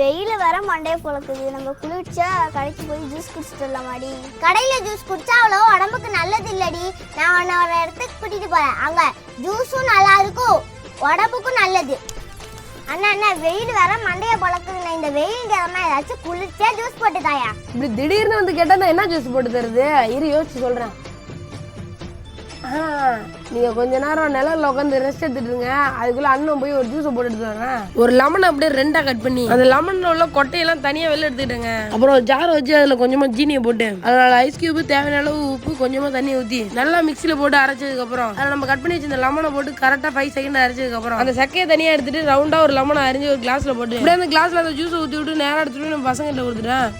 வெயில வர மண்டைய பொழக்குது. நம்ம குளிர்ச்சா கடைக்கு போய் ஜூஸ் குடிச்சிட்டு வரலாமாடி கடையில ஜூஸ் குடிச்சா அவ்வளோ உடம்புக்கு நல்லது இல்லடி. நான் உன்னை ஒரு இடத்துக்கு கூட்டிட்டு போறேன். அங்க ஜூஸும் நல்லா இருக்கும். உடம்புக்கும் நல்லது. அண்ணா அண்ணா வெயில் வர மண்டைய பழக்குதுண்ணா. இந்த வெயில் கிழமை ஏதாச்சும் குளிர்ச்சியா ஜூஸ் போட்டு தாயா? இப்படி திடீர்னு வந்து கேட்டா என்ன ஜூஸ் போட்டு தருது? இரு யோசிச்சு சொல்றேன். நீங்க கொஞ்ச நேரம் நிழல்ல உட்காந்து ரெஸ்ட் எடுத்துட்டு இருங்க அதுக்குள்ள அண்ணன் போய் ஒரு ஜூஸ் போட்டு எடுத்து வரேன் ஒரு லெமன் அப்படியே ரெண்டா கட் பண்ணி. அந்த லெமன்ல உள்ள கொட்டையெல்லாம் தனியா வெளில எடுத்துக்கிட்டேங்க அப்புறம் ஒரு ஜார் வச்சு அதுல கொஞ்சமா ஜீனியை போட்டு அதனால ஐஸ் கியூப் தேவையான அளவு உப்பு கொஞ்சமா தண்ணி ஊத்தி நல்லா மிக்ஸில போட்டு அரைச்சதுக்கு அப்புறம் அதில் நம்ம கட் பண்ணி வச்சிருந்த லெமனை போட்டு கரெக்டா ஃபைவ் செகண்ட் அரைச்சதுக்கு அப்புறம் அந்த சக்கையை தனியா எடுத்துட்டு ரவுண்டா ஒரு லெமனை அரிஞ்சு ஒரு கிளாஸ்ல போட்டு அப்படியே அந்த கிளாஸ்ல அந்த ஜூஸ் ஊத்தி விட்டு நேரா எடுத்துட்டு நம்ம பசங்கிட்ட கொடுத்துட்டேன்.